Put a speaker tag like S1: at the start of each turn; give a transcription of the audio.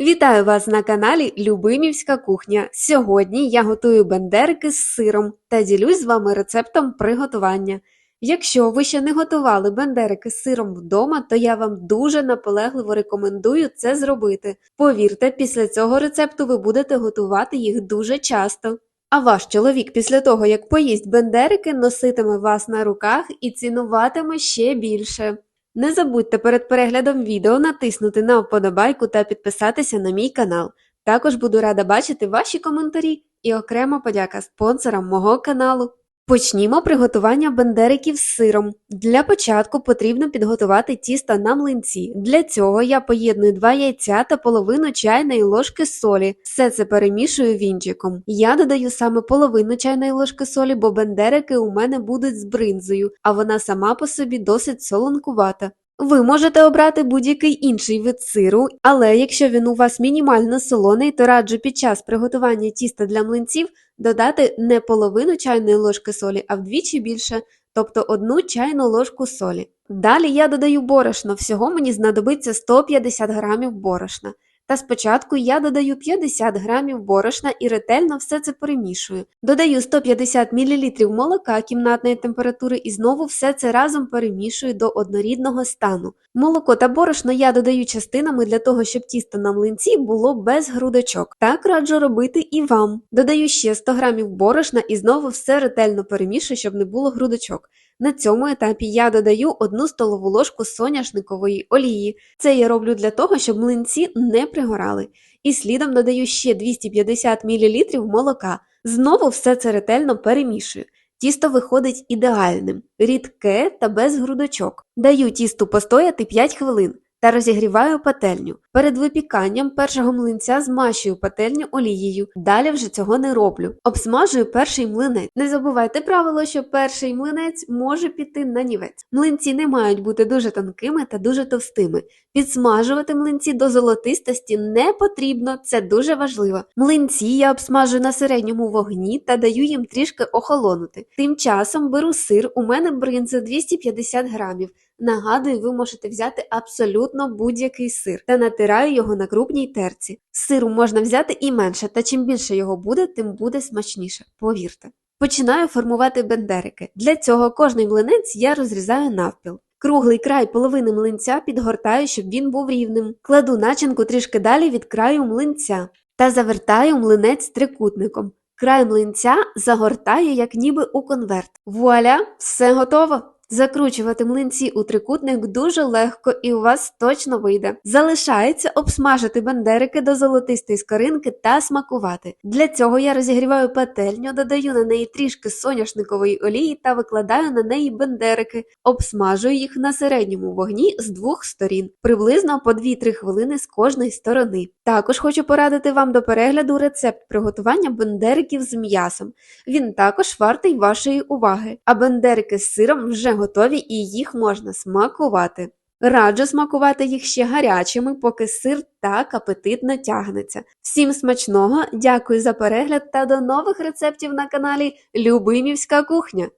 S1: Вітаю вас на каналі Любимівська кухня. Сьогодні я готую бендерики з сиром та ділюсь з вами рецептом приготування. Якщо ви ще не готували бендерики з сиром вдома, то я вам дуже наполегливо рекомендую це зробити. Повірте, після цього рецепту ви будете готувати їх дуже часто. А ваш чоловік після того, як поїсть бендерики, носитиме вас на руках і цінуватиме ще більше. Не забудьте перед переглядом відео натиснути на вподобайку та підписатися на мій канал. Також буду рада бачити ваші коментарі і окрема подяка спонсорам мого каналу. Почнімо приготування бендериків з сиром. Для початку потрібно підготувати тісто на млинці. Для цього я поєдную 2 яйця та половину чайної ложки солі. Все це перемішую вінчиком. Я додаю саме половину чайної ложки солі, бо бендерики у мене будуть з бринзою, а вона сама по собі досить солонкувата. Ви можете обрати будь-який інший вид сиру, але якщо він у вас мінімально солоний, то раджу під час приготування тіста для млинців додати не половину чайної ложки солі, а вдвічі більше, тобто одну чайну ложку солі. Далі я додаю борошно, всього мені знадобиться 150 грамів борошна. Та спочатку я додаю 50 грамів борошна і ретельно все це перемішую. Додаю 150 мл молока кімнатної температури і знову все це разом перемішую до однорідного стану. Молоко та борошно я додаю частинами для того, щоб тісто на млинці було без грудочок. Так раджу робити і вам. Додаю ще 100 грамів борошна і знову все ретельно перемішую, щоб не було грудочок. На цьому етапі я додаю 1 столову ложку соняшникової олії. Це я роблю для того, щоб млинці не пригорали. І слідом додаю ще 250 мл молока. Знову все це ретельно перемішую. Тісто виходить ідеальним, рідке та без грудочок. Даю тісту постояти 5 хвилин та розігріваю пательню. Перед випіканням першого млинця змащую пательню олією. Далі вже цього не роблю. Обсмажую перший млинець. Не забувайте правило, що перший млинець може піти на нівець. Млинці не мають бути дуже тонкими та дуже товстими. Підсмажувати млинці до золотистості не потрібно, це дуже важливо. Млинці я обсмажую на середньому вогні та даю їм трішки охолонути. Тим часом беру сир, у мене бринза 250 грамів. Нагадую, ви можете взяти абсолютно будь-який сир та натираю його на крупній терці. Сиру можна взяти і менше, та чим більше його буде, тим буде смачніше, повірте. Починаю формувати бендерики. Для цього кожний млинець я розрізаю навпіл. Круглий край половини млинця підгортаю, щоб він був рівним. Кладу начинку трішки далі від краю млинця та завертаю млинець трикутником. Край млинця загортаю, як ніби у конверт. Вуаля, все готово! Закручувати млинці у трикутник дуже легко і у вас точно вийде. Залишається обсмажити бендерики до золотистої скоринки та смакувати. Для цього я розігріваю пательню, додаю на неї трішки соняшникової олії та викладаю на неї бендерики, обсмажую їх на середньому вогні з двох сторін, приблизно по 2-3 хвилини з кожної сторони. Також хочу порадити вам до перегляду рецепт приготування бендериків з м'ясом. Він також вартий вашої уваги, а бендерики з сиром вже готові і їх можна смакувати. Раджу смакувати їх ще гарячими, поки сир так апетитно тягнеться. Всім смачного, дякую за перегляд та до нових рецептів на каналі Любимівська кухня.